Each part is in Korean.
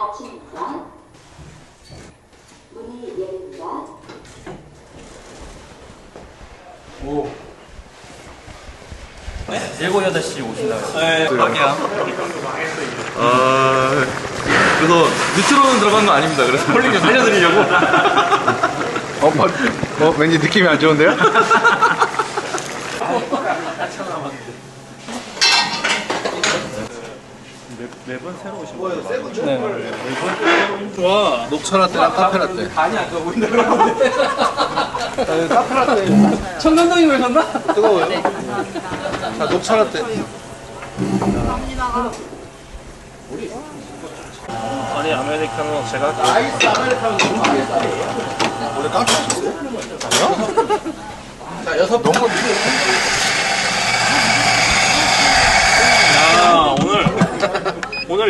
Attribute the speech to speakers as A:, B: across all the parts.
A: 4층입니다. 문이 열립니다.
B: 일곱 여덟 시 오신다고. 네, 갈게요.
C: 아, 그래서 뉴트론은 들어간 거 아닙니다. 그래서 폴링 좀 살려드리려고.
D: 어, 어, 어, 왠지 느낌이 안 좋은데요?
B: 매 번 새로 오신 거예요?
D: 좋아. 녹차라떼랑 카페라떼.
B: 청담동에 오셨나?
D: 뜨거워요? 자, 녹차라떼.
B: 아니 아메리카노 제가
D: 원래 깜짝 놀랐어요? 아니요? 자, 여섯 너무
B: 야 오늘 오늘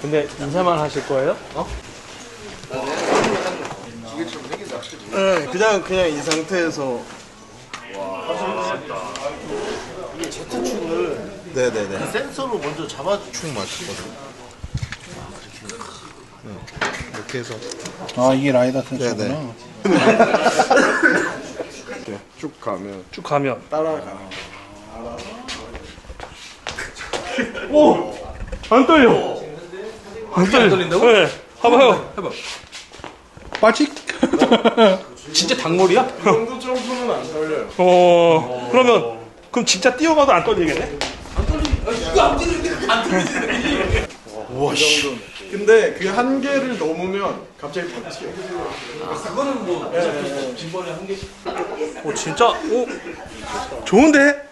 B: 근데 인사만 하실 거예요? 어?
E: 네, 그냥 그냥 이 상태에서
D: 네네네.
E: 센서로 먼저 잡아
D: 축 맞추거든. 네. 이렇게 해서. 아, 이게 라이다 센서구나.
E: 쭉 가면
B: 쭉 가면
E: 따라가.
B: 오! 안 떨려! 안 떨려. 떨린다고? 네. 봐봐요. 해봐.
D: 빠직?
B: 진짜 닭머리야?
E: 이 정도 점프는 안 떨려요.
B: 어, 그러면, 그럼 진짜 뛰어가도 안 떨리겠네?
E: 우와 씨. 근데 그 한계를 넘으면 갑자기 팍 튀어.
B: 오, 진짜, 오, 좋은데?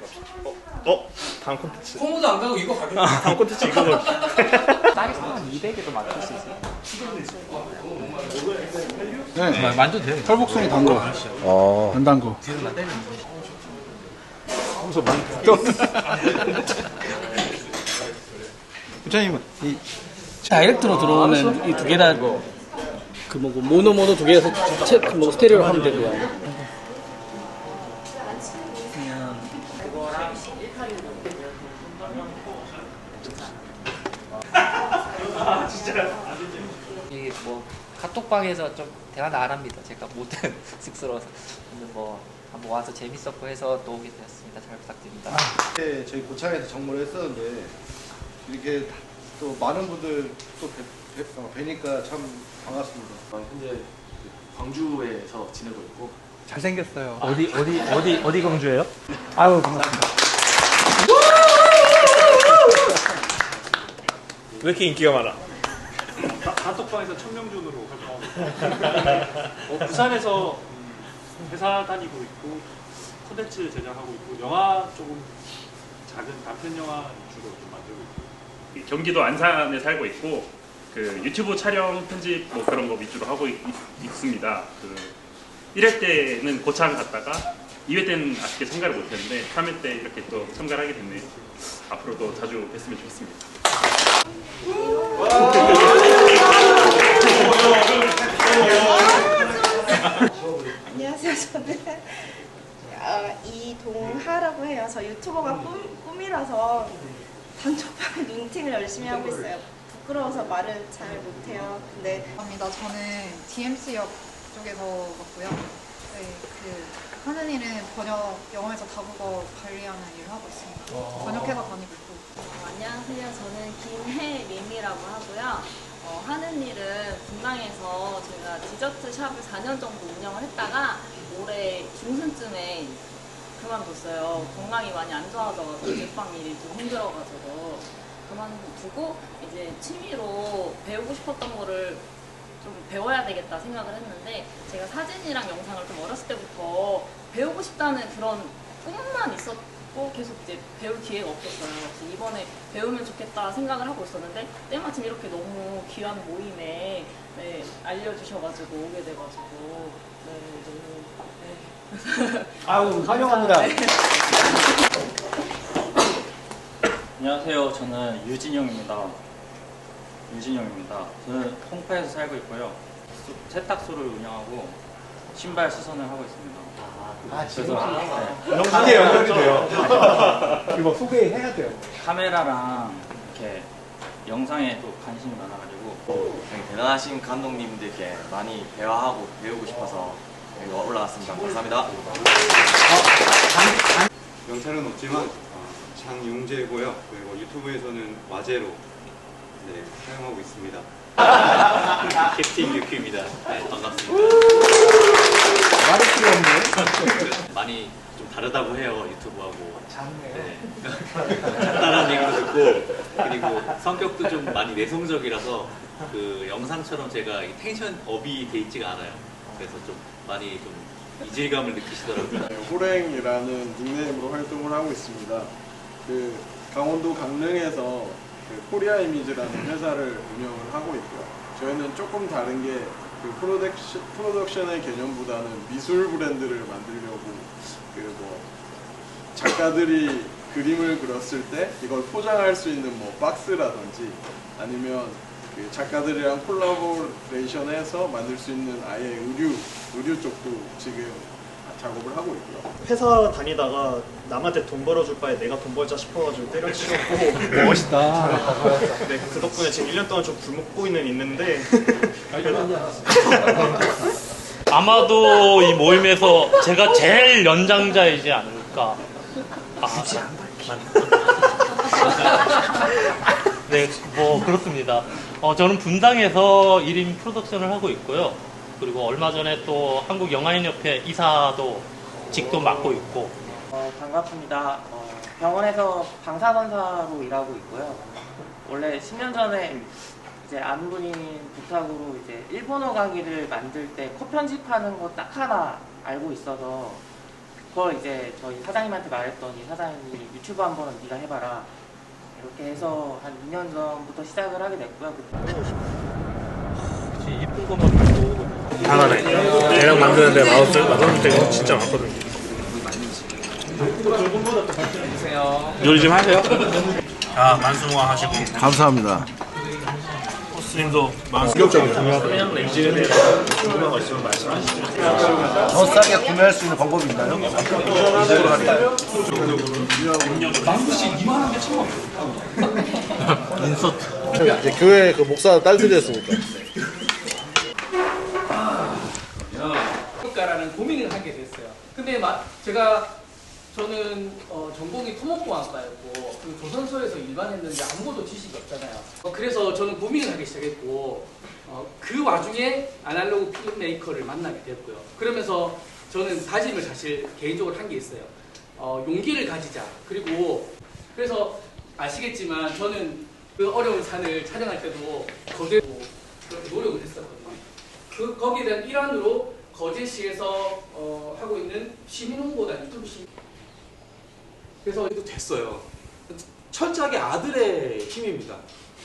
B: 어, 다음 콘텐츠.
F: 홍보도 안 가고 이거 가격
B: 아, 다음 콘텐츠 이거.
D: 네. 만져도 돼. 털복숭이 단 거. 어. 안 단 거. 하면서 만져. 부장님은 이
F: 다이렉트로 들어오는 이 두 개다 그 뭐고 모노 모노 두 개에서 채, 뭐 스테레오로 하면 되고요.
G: 이게 뭐 카톡방에서 좀 대화는 안 합니다. 제가 못은 쑥스러워서. 근데 뭐 한번 와서 재밌었고 해서 또 오게 되었습니다. 잘 부탁드립니다.
E: 이렇게 저희 고창에서 정모를 했었는데 이렇게 또 많은 분들 또 뵈, 뵈, 어, 뵈니까 참 반갑습니다.
H: 현재 광주에서 지내고 있고
D: 잘생겼어요.
B: 어디, 어디, 어디, 어디 공주예요? 아유, 반갑습니다. 왜 이렇게 인기가 많아?
I: 단톡방에서 천명준으로 활동하고 있고 어, 부산에서 회사 다니고 있고 콘텐츠 제작하고 있고 영화 조금 작은 단편 영화 주로 좀 만들고 있고
J: 경기도 안산에 살고 있고 그 유튜브 촬영 편집 뭐 그런 거 위주로 하고 있, 습니다 그 1회 때는 고창 갔다가 2회 때는 아쉽게 참가를 못했는데 3회 때 이렇게 또 참가를 하게 됐네요. 앞으로도 자주 뵀으면 좋겠습니다.
K: 안녕하세요. 저는 어, 이동하라고 해요. 저 유튜버가 꿈, 꿈이라서 단톡방에 눈팅을 열심히 하고 있어요. 부끄러워서 말을 잘 못해요. 근데
L: 감사합니다. 저는 DMC역 쪽에서 왔고요. 네, 그 하는 일은 번역 영어에서 다국어 관리하는 일을 하고 있습니다. 번역회사 다니고 있고.
K: 어, 안녕하세요. 저는 김혜림이라고 하고요. 어, 하는 일은 분당에서 제가 디저트 샵을 4년 정도 운영을 했다가 올해 중순쯤에 그만뒀어요. 건강이 많이 안 좋아져가지고 제빵 일이 좀 힘들어가지고 그만두고 이제 취미로 배우고 싶었던 거를 좀 배워야 되겠다 생각을 했는데 제가 사진이랑 영상을 좀 어렸을 때부터 배우고 싶다는 그런 꿈만 있었 있고 계속 이제 배울 기회가 없었어요. 그래서 이번에 배우면 좋겠다 생각을 하고 있었는데 때마침 이렇게 너무 귀한 모임에 네, 알려주셔가지고 오게 돼가지고 네, 너무 네.
F: 아우 환영합니다.
M: 안녕하세요. 저는 유진영입니다. 유진영입니다. 저는 홍파에서 살고 있고요. 수- 세탁소를 운영하고 신발 수선을 하고 있습니다.
F: 아,
M: 그래서 네,
A: 영상에 연결이 돼요. 이거 소개해야 돼요.
M: 카메라랑 이렇게 영상에 또 관심이 많아가지고
N: 대단하신 감독님들께 많이 배워하고 배우고 싶어서 여기 올라왔습니다. 감사합니다.
E: 명찰은 없지만 어, 장용재고요. 그리고 유튜브에서는 와제로 네, 사용하고 있습니다.
N: 캡틴 유큐입니다. 네, 반갑습니다.
A: 말이 필요 없네.
N: 많이 좀 다르다고 해요 유튜브하고. 네. 간단한 얘기도 듣고 그리고 성격도 좀 많이 내성적이라서 그 영상처럼 제가 이 텐션 업이 돼 있지가 않아요. 그래서 좀 많이 좀 이질감을 느끼시더라고요.
E: 호랭이라는 닉네임으로 활동을 하고 있습니다. 그 강원도 강릉에서 그 코리아 이미지라는 회사를 운영을 하고 있고요. 저희는 조금 다른 게 그 프로덕션, 프로덕션의 개념보다는 미술 브랜드를 만들려고 그 뭐 작가들이 그림을 그렸을 때 이걸 포장할 수 있는 뭐 박스라든지 아니면 그 작가들이랑 콜라보레이션해서 만들 수 있는 아예 의류 의류 쪽도 지금 작업을 하고 있고요.
O: 회사 다니다가 남한테 돈 벌어줄 바에 내가 돈 벌자 싶어가지고 때려치웠고
A: 멋있다.
O: 네, 그 덕분에 지금 1년 동안 좀 굶고는 있는데
P: 아마도 이 모임에서 제가 제일 연장자이지 않을까. 아, 굳이 안 네, 뭐 그렇습니다. 어, 저는 분당에서 1인 프로덕션을 하고 있고요. 그리고 얼마 전에 또 한국 영화인협회 이사도 직도 맡고 있고
Q: 어, 반갑습니다. 어, 병원에서 방사선사로 일하고 있고요. 원래 10년 전에 이제 분인 부탁으로 이제 일본어 강의를 만들 때컷 편집하는 거 딱 하나 알고 있어서 그걸 이제 저희 사장님한테 말했더니 사장님이 유튜브 한 번은 네가 해봐라 이렇게 해서 한 2년 전부터 시작을 하게 됐고요.
P: 그치, 이쁜 것만 잘하네. 대략 만드는데 마우스 마우스 때가 진짜 많거든요. 요리 좀 하세요. 자, 만수무강 하시고.
R: 감사합니다.
P: 호스님도 만수무강 그냥 냉지에 대해서 궁금한 거 있으면 말씀하시죠.
R: 더 싸게 구매할 수 있는 방법이 있나요? 이대로 할까요?
I: 망구씨 이만한 게 처음.
P: 인서트.
R: 이제 교회 그 목사 딸들이었으니까.
F: 할까라는 고민을 하게 됐어요. 근데 마, 제가 저는 어, 전공이 토목공학과였고 그리고 조선소에서 일반 했는데 아무것도 지식이 없잖아요. 어, 그래서 저는 고민을 하기 시작했고 어, 그 와중에 아날로그 필름 메이커를 만나게 됐고요. 그러면서 저는 다짐을 사실 개인적으로 한 게 있어요. 어, 용기를 가지자. 그리고 그래서 아시겠지만 저는 그 어려운 산을 촬영할 때도 거제도 그렇게 노력을 했었거든요. 그 거기에 대한 일환으로 거제시에서 어, 하고 있는 시민 홍보단 유튜브 시민
D: 그래서 이도 됐어요. 철저하게 아들의 힘입니다.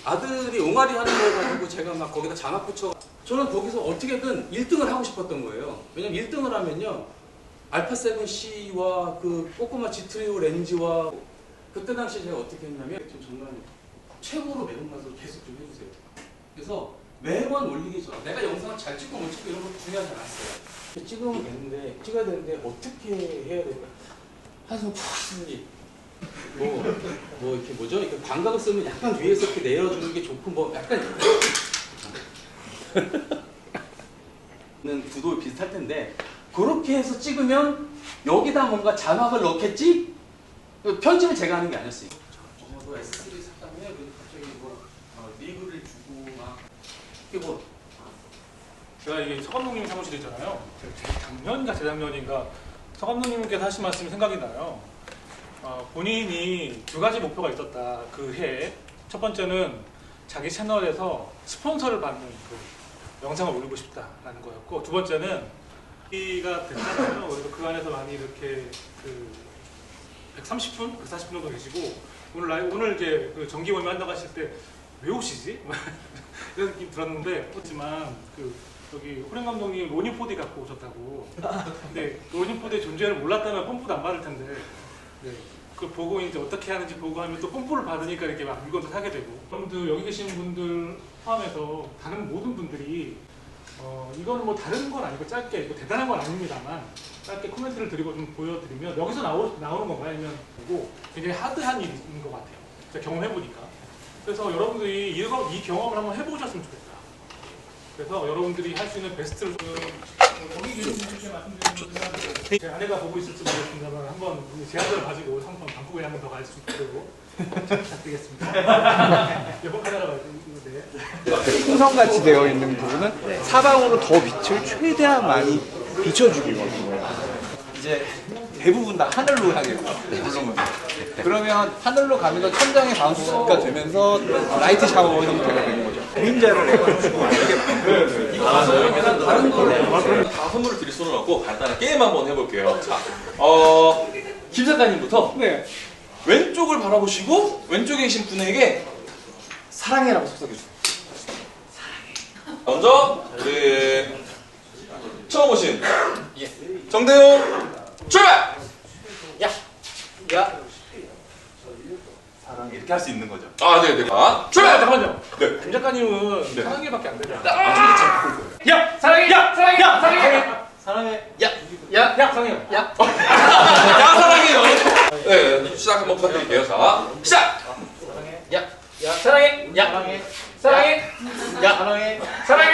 D: 아들이 옹알이 하는 걸 가지고 제가 막 거기다 자막 붙여 저는 거기서 어떻게든 1등을 하고 싶었던 거예요. 왜냐면 1등을 하면요. 알파7C와 그 꼬꼬마 G 트리오 렌즈와 그때 당시 제가 어떻게 했냐면 좀 정말 최고로 매운맛으로 계속 좀 해주세요. 그래서 매번 올리기 전 내가 영상을 잘 찍고 못 찍고 이런 거 중요하지 않았어요. 찍으면 되는데 찍어야 되는데 어떻게 해야 될까? 한숨 푹 쉬니 뭐, 뭐 이렇게 뭐죠? 이렇게 광각을 쓰면 약간 위에서 이렇게 내려주는 게 좋고 뭐 약간 는 구도 비슷할 텐데 그렇게 해서 찍으면 여기다 뭔가 자막을 넣겠지? 편집을 제가 하는 게 아니었어요. 어, 너 S3 샀다며? 그래서 갑자기 뭐 어, 리그를 주고 막 이게 뭐
I: 제가 이게 서 감독님 사무실에 있잖아요. 작년인가 재작년인가 서 감독님께서 하신 말씀이 생각이 나요. 어, 본인이 두 가지 목표가 있었다. 그 해에 첫 번째는 자기 채널에서 스폰서를 받는 그 영상을 올리고 싶다라는 거였고 두 번째는 이가 됐잖아요. 그래서 그 안에서 많이 이렇게 그 130분, 140분 정도 계시고 오늘 라이 오늘 이제 그 정기 모임 한다고 하실 때 왜 오시지? 이런 느낌 들었는데 하지만 그 여기 호랭 감독님 로니 포디 갖고 오셨다고. 근데 로니 포디의 존재를 몰랐다면 펌프도 안 받을 텐데. 네. 그 보고 이제 어떻게 하는지 보고 하면 또 뽐뿌를 받으니까 이렇게 막 물건도 사게 되고 여러분들 여기 계신 분들 포함해서 다른 모든 분들이 어 이거는 뭐 다른 건 아니고 짧게 뭐 대단한 건 아닙니다만 짧게 코멘트를 드리고 좀 보여드리면 여기서 나오, 나오는 건가요? 아니면 보고 굉장히 하드한 일인 것 같아요 제가 경험해보니까 그래서 여러분들이 이거, 이 경험을 한번 해보셨으면 좋겠다 그래서 여러분들이 할 수 있는 베스트를 좀 거기 계신 제 아내가 보고 있을지 모르겠습니다만 한번 제안을 가지고 상품 방콕에 한번 더 갈 수 있도록 부탁드리겠습니다. 이번 카메라가 네.
A: 풍선같이 되어 있는 부분은 사방으로 더 빛을 최대한 많이 비춰주기거든요. 이제 대부분 다 하늘로 향해 물론 그러면 하늘로 가면서 천장에 바운스가 되면서 라이트 샤워 형태가 되는 거죠. 그림자를 해가지고
C: 그러면 다른 거는 다 선물을 드릴 수는 없고 간단한 게임 한번 해볼게요. 자, 어, 김 작가님부터 왼쪽을 바라보시고 왼쪽에 계신 분에게 사랑해라고 속삭여 주세요. 먼저 우리 처음 오신 정대용 출발! 야, 야. 이렇게 할 수 있는 거죠. 아, 네, 네. 자, 출발!
I: 잠깐만요.
C: 네.
I: 김 작가님은 사랑해밖에 안 되잖아.
C: 야,
I: 사랑해! 야, 사랑해! 야, 사랑해!
C: 사랑해. 야,
I: 야, 야, 사랑해! 야.
C: 야, 사랑해요. 네, 시작 한번 부탁드릴게요. 자, 시작!
I: 야, 야, 사랑해! 야, 사랑해! 사랑해! 야, 사랑해! 사랑해!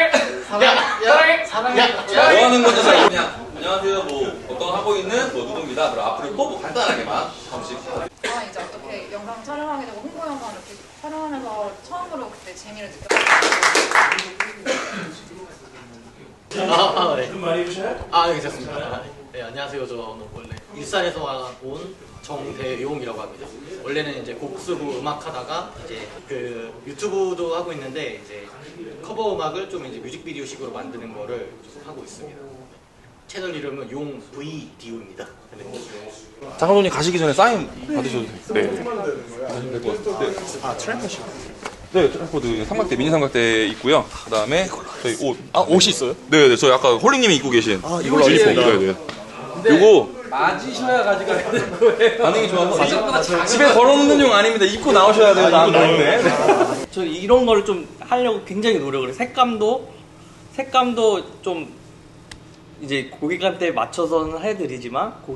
I: 야, 사랑해! 야,
C: 뭐 하는 건지 잘 그냥 안녕하세요. 뭐 어떤 하고 있는 뭐 누구입니다. 그럼 앞으로 뽀뽀 간단하게만 한 번씩.
L: 아 이제 어떻게 영상 촬영하게 되고 홍보 영상 이렇게 촬영하면서 처음으로 그때 재미를 느꼈어요.
B: 아, 아, 네. 아, 네, 괜찮습니다. 네, 안녕하세요. 저는 원래 일산에서 온 정대용이라고 합니다. 원래는 이제 곡 쓰고 음악 하다가 이제 그 유튜브도 하고 있는데 이제 커버 음악을 좀 이제 뮤직비디오식으로 만드는 거를 좀 하고 있습니다. 채널 이름은 용 VDO입니다.
C: 감독님 가시기 전에 사인 받으셔도 돼요. 네. 받으시면 될 것. 네.
B: 아, 트래퍼시.
C: 네, 트램포드 삼각대 미니 삼각대 있고요. 그 다음에 저희 옷.
A: 아, 옷이 있어요?
C: 네, 네. 저희 아까 홀링님이 입고 계신
A: 아, 이걸로
C: 유니폼. 네, 네. 요거
R: 맞으셔야 가져가야 되는 거예요.
C: 반응이 좋아서
R: 생각보다 작은
C: 집에 걸어놓는 용 아닙니다. 입고 나오셔야 돼요. 다음 모임에.
Q: 저 이런 거를 좀 하려고 굉장히 노력을 해요. 색감도 색감도 좀 이제 고객한테 맞춰서는 해드리지만